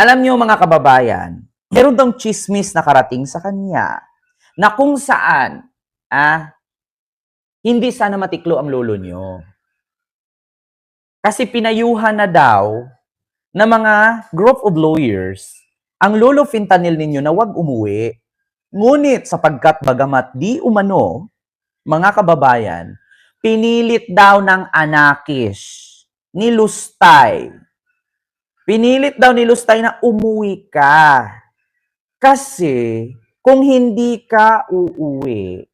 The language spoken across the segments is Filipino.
Alam niyo mga kababayan, meron daw chismis na karating sa kanya na kung saan, ah, hindi sana matiklo ang lolo niyo. Kasi pinayuhan na daw na mga group of lawyers ang lolo fentanyl ninyo na wag umuwi. Ngunit sapagkat bagamat di umano, mga kababayan, pinilit daw ng anakis ni Lustay. Pinilit daw ni Lustay na umuwi ka. Kasi kung hindi ka uuwi,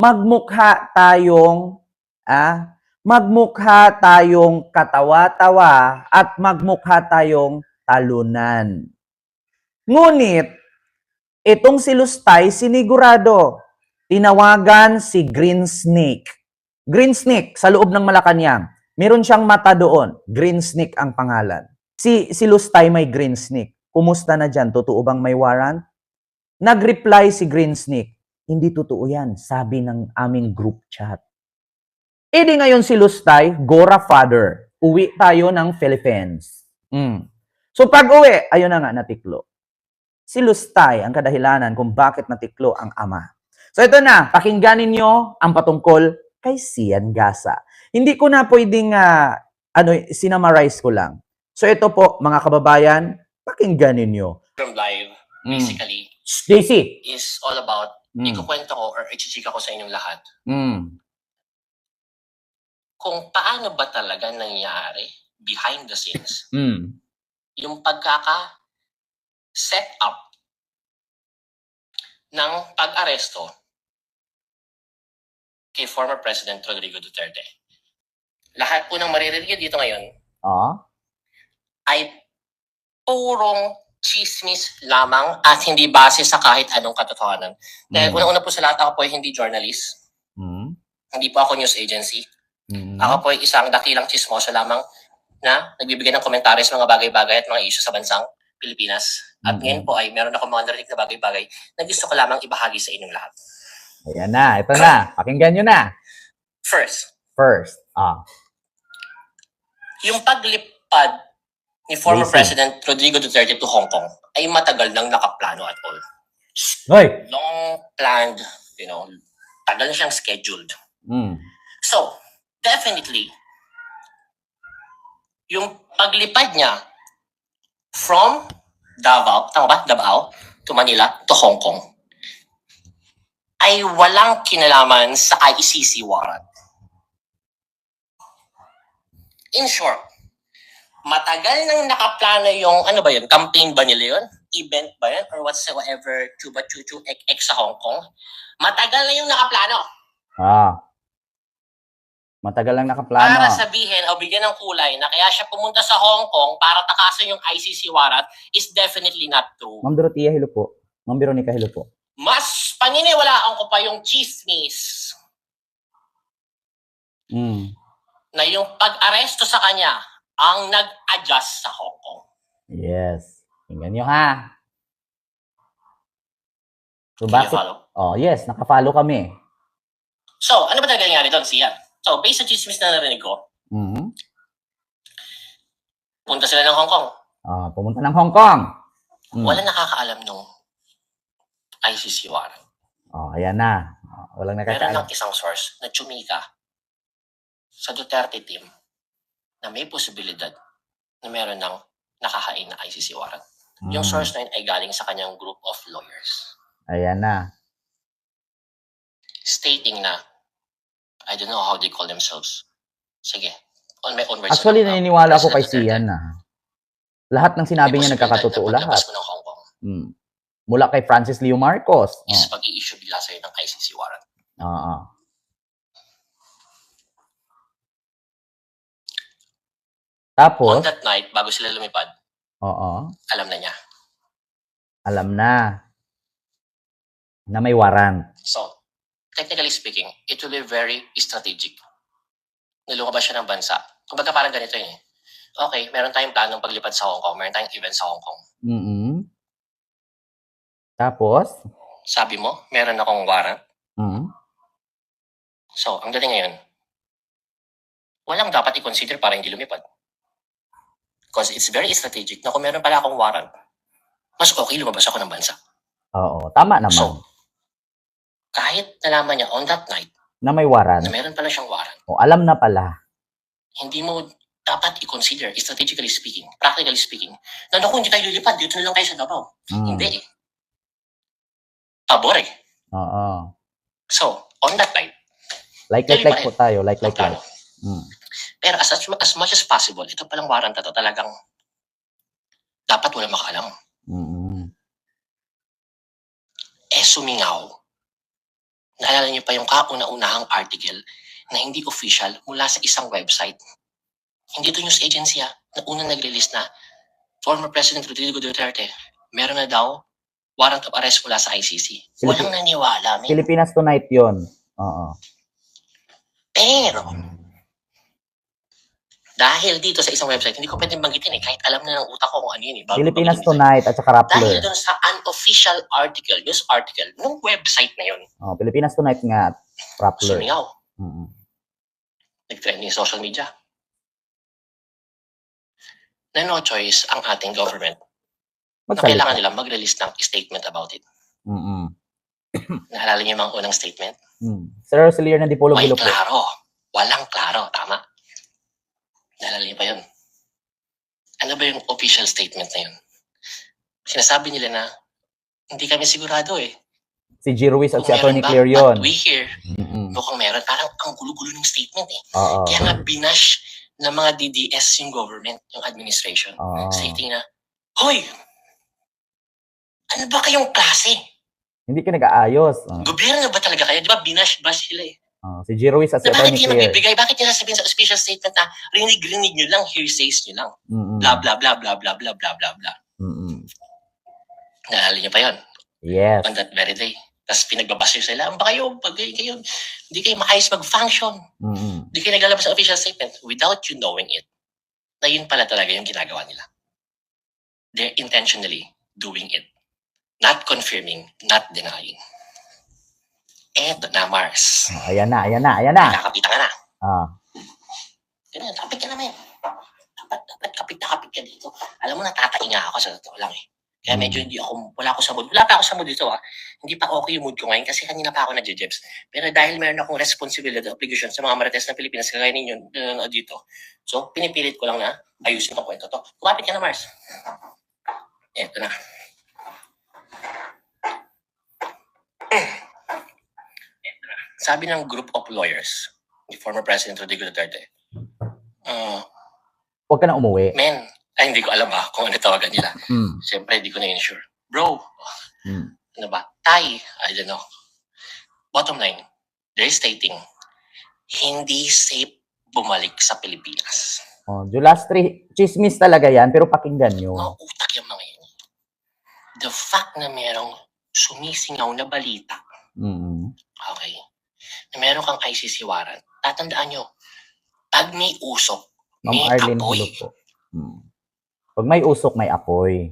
magmukha tayong ah, magmukha tayong katawa-tawa at magmukha tayong talunan. Ngunit, itong si Lustay, sinigurado, tinawagan si Green Snake. Green Snake, sa loob ng Malacanang. Meron siyang mata doon. Green Snake ang pangalan. Si, si Lustay may Green Snake. Kumusta na dyan? Totoo bang may warrant? Nag-reply si Green Snake, hindi totoo yan, sabi ng aming group chat. E di ngayon si Lustay, Gora Father, uwi tayo ng Philippines. Mm. So pag uwi, ayun na nga, natiklo. Si Lustay ang kadahilanan kung bakit natiklo ang ama. So ito na, pakinggan ninyo ang patungkol kay Sian Gasa. Hindi ko na pwedeng ah, ano, sinamarize ko lang. So ito po, mga kababayan, pakinggan ninyo. from live Mm. basically Stacy. is all about Mm. ikukwento ko or ichichika ko sa inyong lahat Mm. kung paano ba talaga nangyari behind the scenes Mm. yung pagkaka set up ng pag-aresto kay former President Rodrigo Duterte. Lahat po ng maririnig dito ngayon Ah. Ay purong chismis lamang at hindi base sa kahit anong katotohanan. Dahil Mm. unang-una po sa lahat, ako po ay hindi journalist. Mm. Hindi po ako news agency. Mm. Ako po ay isang dakilang chismoso lamang na nagbibigay ng komentaryo sa mga bagay-bagay at mga issue sa bansang Pilipinas. At Mhm. ngayon po ay meron ako mga narinig na bagay-bagay na gusto ko lamang ibahagi sa inyong lahat. Ayan na, ito na. Pakinggan nyo na. First, First. Ah. yung paglipad ni former Basic. President Rodrigo Duterte to Hong Kong ay matagal nang nakaplano at all. Hoy! Long planned, you know, tagal na siyang scheduled. Mm. So, definitely, yung paglipad niya from Davao, tama ba? Davao to Manila to Hong Kong ay walang kinalaman sa ICC warrant. In short, matagal nang nakaplano yung, ano ba yun, campaign ba nila yun? Event ba yun? Or whatsoever, chuba chuchu ek sa Hong Kong? Matagal na yung nakaplano. Ah. Matagal lang nakaplano. para sabihin o bigyan ng kulay na kaya siya pumunta sa Hong Kong para takasan yung ICC warrant is definitely not true. Ma'am Dorotea, hello po. Ma'am Veronica, hello po. Mas paniniwalaan ko pa yung chismis Mm. na yung pag-aresto sa kanya ang nag-adjust sa Hong Kong. Yes. Tingnan nyo ha. So, Can bakit? Oh, yes. Nakafollow kami. So, ano ba talaga nangyari doon, Sian? So, based sa chismis na narinig ko, Mm. punta sila ng Hong Kong. Ah, pumunta ng Hong Kong. Mm. Wala nakakaalam nung ICC warrant. Oh, ayan na. Walang Meron nakakaalam. lang isang source na tsumika sa Duterte team na may posibilidad na meron ng nakahain na ICC warrant. Yung Mm. source na yun ay galing sa kanyang group of lawyers Ayan na. stating na I don't know how they call themselves. Sige. On my own words. Actually, na naniniwala ako kay Sian na. Lahat ng sinabi niya nagkakatotoo na lahat. ng Hong Kong Mm. Mula kay Francis Leo Marcos. is Oh. pag-i-issue bigla sa'yo ng ICC warrant. Ah, ah. On Tapos, that night, bago sila lumipad, oo, alam na niya. alam na na may warrant. So, technically speaking, it will be very strategic. Nilumabas siya ng bansa. Kumbaga parang ganito yun eh. Okay, meron tayong planong paglipad sa Hong Kong, meron tayong event sa Hong Kong. Mm Tapos, Sabi mo, meron akong warrant. mm So, ang dating ngayon, walang dapat i-consider para hindi lumipad. Because it's very strategic na kung meron pala akong warrant, mas okay lumabas ako ng bansa. Oo, tama naman. So, kahit nalaman niya on that night na may waran. na meron pala siyang warrant, O, alam na pala. hindi mo dapat i-consider, strategically speaking, practically speaking, na naku, hindi tayo lilipad, dito na lang tayo sa Davao. Mm. Hindi eh. Pabor eh. Oo. So, on that night, Like, like, like po tayo. Like, like, like. Mm. Pero as, as, much as possible, ito palang warrant na to talagang dapat wala makaalam. Mm-mm. Eh, sumingaw. Naalala niyo pa yung kauna-unahang article na hindi official mula sa isang website. Hindi to news agency ha, na unang nag-release na former President Rodrigo Duterte, meron na daw warrant of arrest mula sa ICC. Walang naniwala. men. Pilipinas Tonight yon. Oo. Pero, dahil dito sa isang website, hindi ko pwedeng banggitin eh, kahit alam na ng utak ko kung ano yun eh. bago Pilipinas banggitin. Tonight at saka Dahil Rappler. doon sa unofficial article, news article, ng website na yun, Oh, Pilipinas Tonight nga at Rappler. sumingaw, Mm-mm. nag-trending sa social media. Na no choice ang ating government na kailangan nila mag-release ng statement about it. Mm-mm. Naalala niyo yung mga unang statement? Mm. Sir Roselier na Dipolo May klaro. Walang klaro. Tama. Niyo pa yun? Ano ba yung official statement na yun? Sinasabi nila na hindi kami sigurado eh. Si G. Ruiz at Kung si ba, Clear yun. But we hear, Mm-mm. mukhang meron. Parang ang gulo-gulo ng statement eh. Oo. Kaya nga binash ng mga DDS yung government, yung administration. Oo. Stating na, Hoy! Ano ba kayong klase? Hindi ka nag-aayos. Oo. Gobyerno ba talaga kayo? Di ba binash-bash sila eh? Oo. Si G. Ruiz Na bakit Attorney kayo Clear. magbibigay? Bakit nyo sasabihin sa official statement na rinig-rinig nyo lang, hearsays nyo lang? Mm-mm. Blah, blah, blah, blah, blah, blah, blah, blah, blah. Mm-mm. Naalala nyo pa yun? Yes. On that very day. Tapos pinagbabasyo sila, ang ba kayo? Pag kayo, hindi kayo makayos mag-function. Mm-mm. Hindi kayo naglalabas sa official statement without you knowing it. Na yun pala talaga yung ginagawa nila. They're intentionally doing it. Not confirming, not denying. Eto na, Mars. Oh, ayan na, ayan na, ayan na. Kakapitan ka na. Ah. Ganun, kapit ka naman. Dapat, dapat kapit na kapit ka dito. Alam mo, natatai nga ako sa totoo lang eh. Kaya Hmm. medyo hindi ako, wala ako sa mood. Wala pa ako sa mood dito ah. Hindi pa okay yung mood ko ngayon kasi kanina pa ako nagje-jebs. Pero dahil meron akong responsibility, obligation sa mga marites ng Pilipinas, kagaya ninyo uh, dito. So, pinipilit ko lang na ayusin ko kwento to. Kumapit ka na, Mars. Eto na. Sabi ng group of lawyers, ni former President Rodrigo Duterte, uh, Huwag ka na umuwi. men, ay hindi ko alam ha kung ano tawagan nila. Mm. Siyempre, hindi ko na insure. Bro, Mm. ano ba? Tay, I don't know. Bottom line, they're stating, hindi safe bumalik sa Pilipinas. Oh, Julastri, chismis talaga yan, pero pakinggan nyo. Mga utak yung mga yan. The fact na merong sumisingaw na balita, Mm. okay, na meron kang ICC warrant, tatandaan nyo, pag may usok, Ma'am may Arlene apoy, Hulo po. Mm. Pag may usok, may apoy.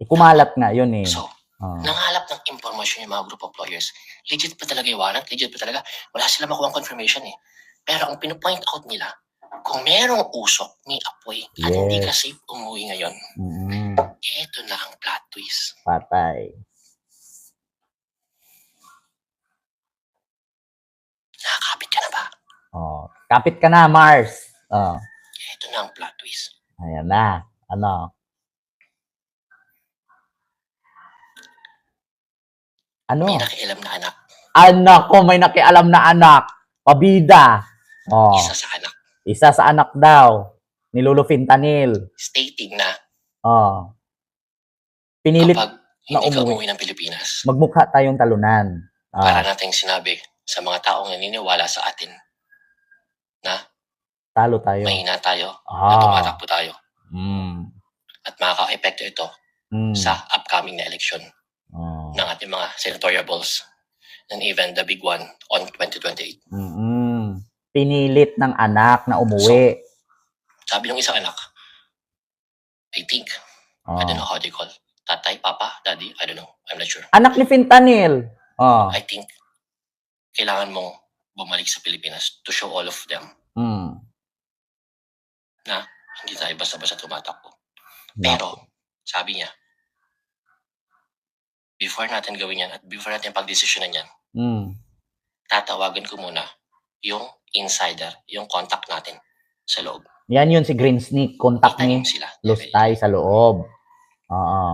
Ikumalat nga yun eh. so, Oh. nangalap ng impormasyon yung mga group of lawyers. Legit pa talaga yung warrant, legit pa talaga. Wala sila makuha confirmation eh. Pero ang pinopoint out nila, kung merong usok, may apoy, at hindi ka safe umuwi ngayon, Mm. eto na ang plot twist. Patay. Nakakapit ka na ba? Oh. Kapit ka na, Mars. Oh. Eto na ang plot twist. Ayan na. Ano? Ano? May nakialam na anak, Anak ko, may nakialam na anak. Pabida. Oh. isa sa anak, Isa sa anak daw. Ni Lolo Fintanil. stating na Oh. Pinilit kapag na hindi ka umuwi. umuwi ng Pilipinas, magmukha tayong talunan. para Ah, nating sinabi sa mga taong naniniwala sa atin, talo tayo. mahina tayo, na Ah. tumatakbo tayo, Mm. at makaka-epekto ito Mm. sa upcoming na election. Oh. ng ating mga senatorial balls and even the big one on 2028. Mm-mm. Pinilit ng anak na umuwi. Sabi ng isang anak, I think, I don't know Oh. how they call, tatay, papa, daddy, I don't know, I'm not sure. Anak ni Fintanil. Oh. I think, kailangan mong bumalik sa Pilipinas to show all of them Mm. hindi tayo basta-basta tumatakbo. Pero, sabi niya, before natin gawin yan at before natin pagdesisyonan yan, Mm. tatawagan ko muna yung insider, yung contact natin sa loob. Yan yun si Green Sneak. Contact Itanim ni sila. Lustay sa loob. Oo.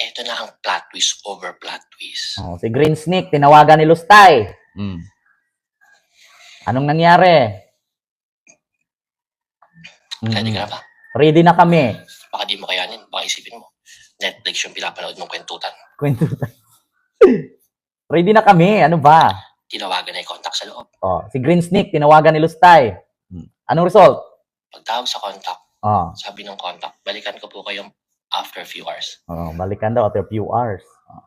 Ito na ang plot twist over plot twist. Oh, si Green Sneak, tinawagan ni Lustay. Mm. Anong nangyari? Mm. Ready ka na ba? Ready na kami. Baka di mo kayanin. Baka isipin mo. Netflix yung pinapanood mong kwentutan. Kwento. Ready na kami. Ano ba? Tinawagan na yung contact sa loob. Oh, si Green Sneak, tinawagan ni Lustay. Mm. Anong result? Pagtawag sa contact, Oh, sabi ng contact, balikan ko po kayong after a few hours. oh balikan daw after a few hours. Oh.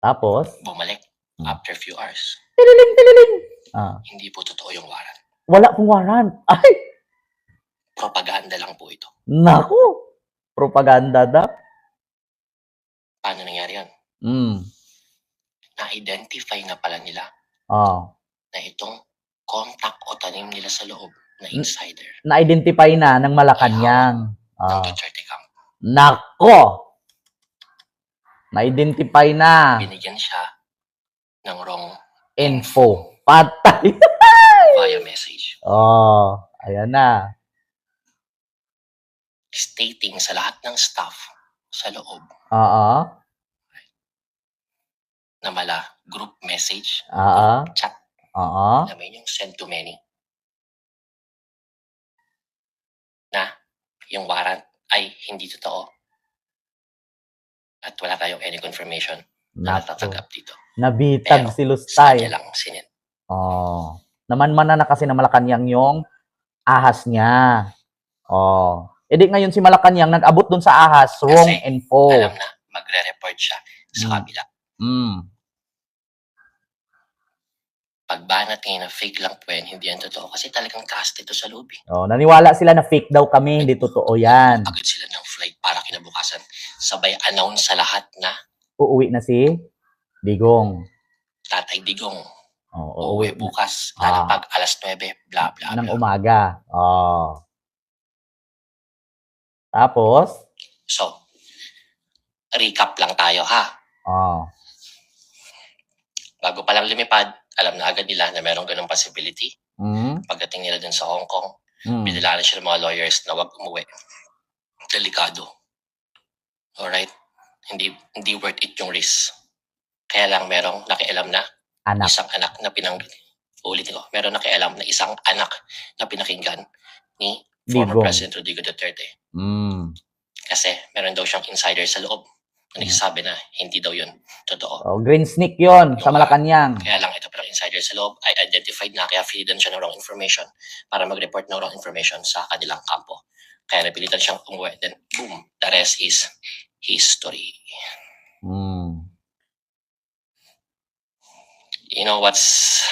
Tapos, Bumalik Hmm. after a few hours. tililing, tililing. Ah, Hindi po totoo yung warrant. wala pong warrant. Ay, Propaganda lang po ito. naku. Propaganda daw. Paano nangyari yan? Mm. Na-identify na pala nila Oh. na itong contact o tanim nila sa loob na insider Na-identify na ng Malacanang. ng Ah. Duterte camp. Nako! Na-identify na. Binigyan siya ng wrong Info. Patay. via message oh, ayan na. stating sa lahat ng staff sa loob Oo. na mala group message, Oo. chat Oo. namin yung send to many na yung warrant ay hindi totoo at wala tayong any confirmation na Nako. natatanggap dito. Nabitag Pero, si Sa Lustay. kanya lang sinend. Oh. Naman-mana na kasi na Malacanang yung ahas niya. Oh. E di ngayon si Malacanang nag-abot dun sa ahas, wrong Kasi, info. Alam na, magre-report siya sa Mm. kabila. Mm. Pagbanat ngayon na fake lang po yan, hindi yan totoo. Kasi talagang cast ito sa loob. eh. Oh, naniwala sila na fake daw kami, hindi totoo yan. Agad sila ng flight para kinabukasan. Sabay announce sa lahat na Uuwi na si Digong. Tatay Digong, Oh, uuwi uuwi bukas, Ah. lalapag alas 9, bla bla ng bla. umaga. Oh. Tapos, So, recap lang tayo ha. oh, Bago pa lang lumipad, alam na agad nila na merong ganong possibility. mm, Pagdating nila dun sa Hong Kong, mm, binilaan siya ng mga lawyers na wag umuwi. Delikado. Alright? Hindi, hindi worth it yung risk. Kaya lang merong nakialam na anak. isang anak na pinang ulitin ko, meron nakialam na isang anak na pinakinggan ni former Digong. President Rodrigo Duterte. Mm. Kasi meron daw siyang insider sa loob na nagsasabi na hindi daw yun totoo. Oh, green sneak yon sa Malacanang. Kaya lang insider sa loob ay identified na kaya feedan siya ng wrong information para mag-report ng wrong information sa kanilang kampo. Kaya napilitan siyang umuwi. Then, boom, the rest is history. Mm. You know what's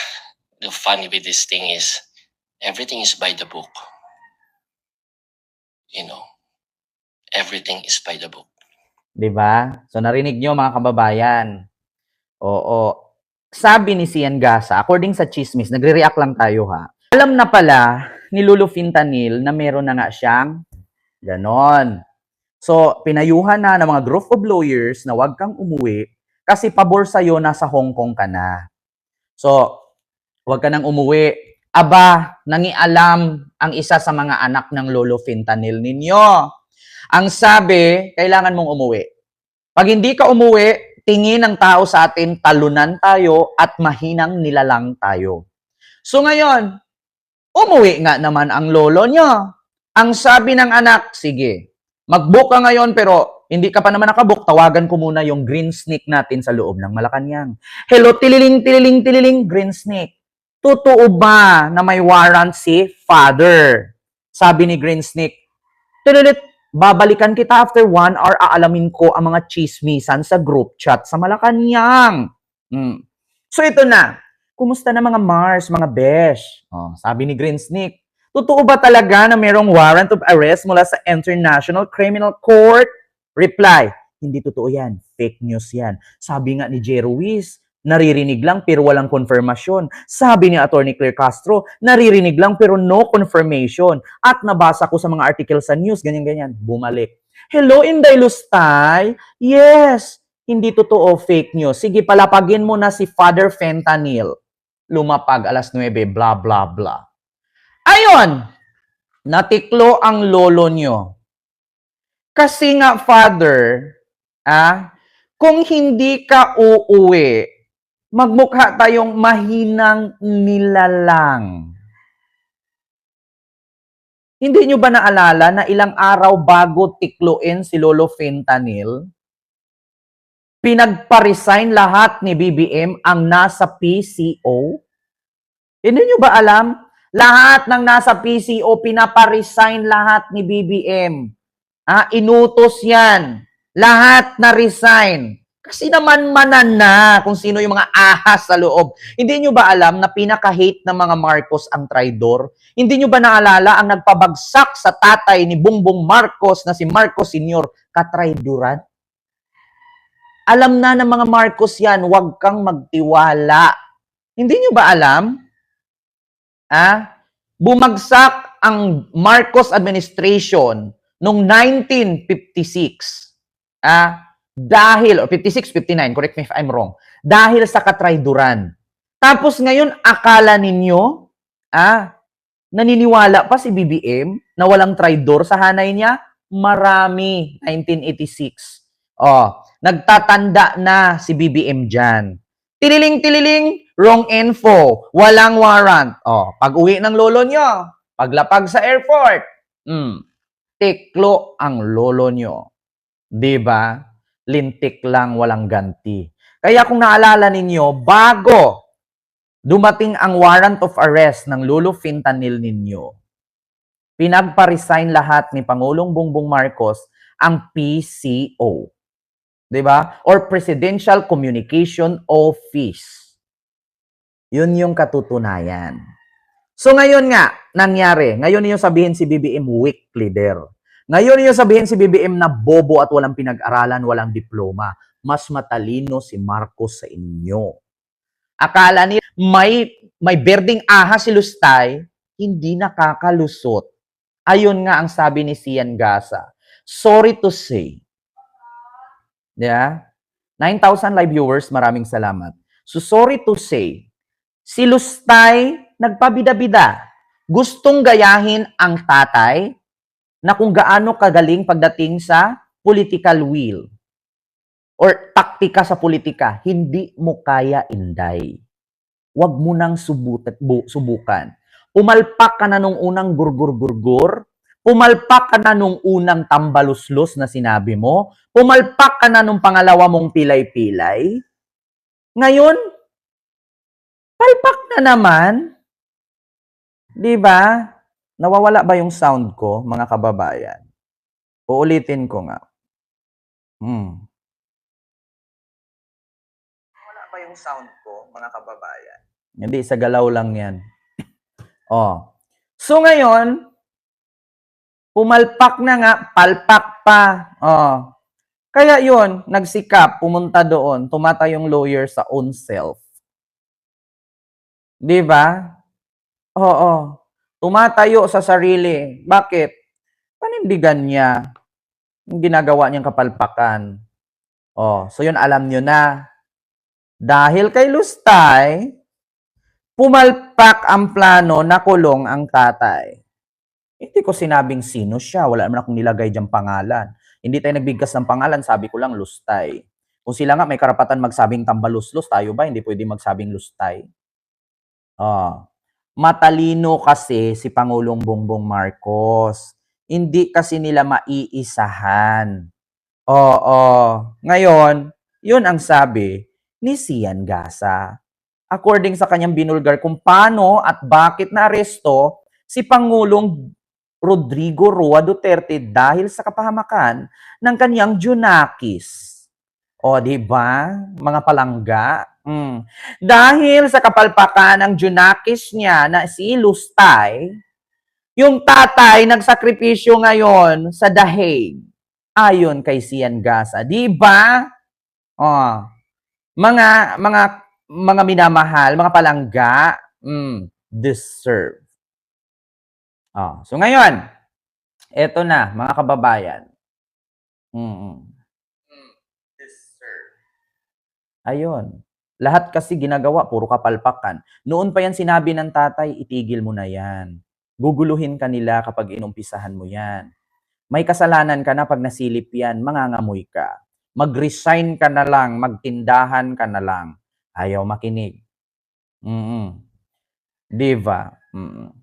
the funny with this thing is everything is by the book. You know, everything is by the book. 'Di ba? So narinig nyo mga kababayan. Oo. Sabi ni Sian Gasa, according sa chismis, nagre-react lang tayo ha. Alam na pala ni Lulu Fintanil na meron na nga siyang ganon. So, pinayuhan na ng mga group of lawyers na wag kang umuwi kasi pabor sa'yo nasa Hong Kong ka na. So, wag ka nang umuwi. Aba, nangialam ang isa sa mga anak ng Lolo Fintanil ninyo. Ang sabi, kailangan mong umuwi. Pag hindi ka umuwi, tingin ng tao sa atin, talunan tayo at mahinang nilalang tayo. So ngayon, umuwi nga naman ang lolo nyo. Ang sabi ng anak, sige, mag-book ka ngayon pero hindi ka pa naman nakabook, tawagan ko muna yung green snake natin sa loob ng Malacanang. Hello, tililing, tililing, tililing, green snake. Totoo ba na may warrant si father? Sabi ni green snake, tililit, babalikan kita after one hour, aalamin ko ang mga chismisan sa group chat sa Malacanang. Hmm. So ito na, kumusta na mga Mars, mga Besh? Oh, sabi ni Green Snake, totoo ba talaga na mayroong warrant of arrest mula sa International Criminal Court? Reply, hindi totoo yan. Fake news yan. Sabi nga ni Jay Ruiz, naririnig lang pero walang konfirmasyon. Sabi ni Attorney Claire Castro, naririnig lang pero no confirmation. At nabasa ko sa mga article sa news, ganyan-ganyan. Bumalik. Hello, Inday Lustay? Yes. Hindi totoo, fake news. Sige, palapagin mo na si Father Fentanyl. Lumapag alas 9, bla bla bla. Ayon, natiklo ang lolo nyo. Kasi nga, Father, ah, kung hindi ka uuwi, magmukha tayong mahinang nilalang. Hindi nyo ba naalala na ilang araw bago tikluin si Lolo Fentanyl, pinagpa-resign lahat ni BBM ang nasa PCO? Hindi nyo ba alam? Lahat ng nasa PCO, pinapa-resign lahat ni BBM. Ah, inutos yan. Lahat na resign. Kasi naman manan na kung sino yung mga ahas sa loob. Hindi nyo ba alam na pinaka-hate ng mga Marcos ang traidor? Hindi nyo ba naalala ang nagpabagsak sa tatay ni Bongbong Marcos na si Marcos Sr. katraiduran? Alam na ng mga Marcos yan, huwag kang magtiwala. Hindi nyo ba alam? Ah, bumagsak ang Marcos administration noong 1956. Ah, dahil, or 56, 59, correct me if I'm wrong, dahil sa katraiduran. Tapos ngayon, akala ninyo, ah, naniniwala pa si BBM na walang traidor sa hanay niya? Marami, 1986. Oh, nagtatanda na si BBM dyan. Tililing-tililing, wrong info, walang warrant. Oh, pag uwi ng lolo nyo, paglapag sa airport, hmm, tiklo ang lolo nyo. 'Di ba? Lintik lang, walang ganti. Kaya kung naalala ninyo, bago dumating ang warrant of arrest ng Lolo Fentanyl ninyo, pinagpa-resign lahat ni Pangulong Bongbong Marcos ang PCO. 'Di ba? Or Presidential Communication Office. Yun yung katutunayan. So ngayon nga, nangyari. Ngayon yung sabihin si BBM weak leader. Ngayon yung sabihin si BBM na bobo at walang pinag-aralan, walang diploma. Mas matalino si Marcos sa inyo. Akala ni may may berding ahas si Lustay, hindi nakakalusot. Ayun nga ang sabi ni Sian Gasa. Sorry to say. Yeah? 9,000 live viewers, maraming salamat. So sorry to say, si Lustay nagpabida-bida. Gustong gayahin ang tatay na kung gaano kagaling pagdating sa political will or taktika sa politika, hindi mo kaya inday. Huwag mo nang subut- bu- subukan. Pumalpak ka na nung unang gurgur-gurgur, pumalpak ka na nung unang tambaluslos na sinabi mo, pumalpak ka na nung pangalawa mong pilay-pilay. Ngayon, palpak na naman. 'Di ba? Nawawala ba yung sound ko, mga kababayan? Uulitin ko nga. Hmm. Wala ba yung sound ko, mga kababayan? Hindi, sa galaw lang yan. oh. So ngayon, pumalpak na nga, palpak pa. Oh. Kaya yun, nagsikap, pumunta doon, tumata yung lawyer sa own self. Di ba? Oo. Tumatayo sa sarili. Bakit? Panindigan niya yung ginagawa niyang kapalpakan. Oh, so yun alam niyo na. Dahil kay Lustay, pumalpak ang plano na kulong ang tatay. Hindi ko sinabing sino siya. Wala naman akong nilagay diyang pangalan. Hindi tayo nagbigkas ng pangalan. Sabi ko lang, Lustay. Kung sila nga may karapatan magsabing tambaluslos, tayo ba hindi pwede magsabing Lustay? Oh. Matalino kasi si Pangulong Bongbong Marcos. Hindi kasi nila maiisahan. Oo. Ngayon, yun ang sabi ni Sian Gasa. According sa kanyang binulgar kung paano at bakit naaresto si Pangulong Rodrigo Roa Duterte dahil sa kapahamakan ng kanyang Junakis. O, di ba? Mga palangga. Mm. Dahil sa kapalpakan ng Junakis niya na si Lustay, yung tatay nagsakripisyo ngayon sa dahig. Ayon kay Sian Gasa. Di ba? Oh, mga mga mga minamahal, mga palangga, mm, deserve. Oh, so ngayon, eto na, mga kababayan. Mm. Deserve. Ayun. Lahat kasi ginagawa, puro kapalpakan. Noon pa yan sinabi ng tatay, itigil mo na yan. Guguluhin ka nila kapag inumpisahan mo yan. May kasalanan ka na pag nasilip yan, mangangamoy ka. Mag-resign ka na lang, magtindahan ka na lang. Ayaw makinig. Mm Diva. Mm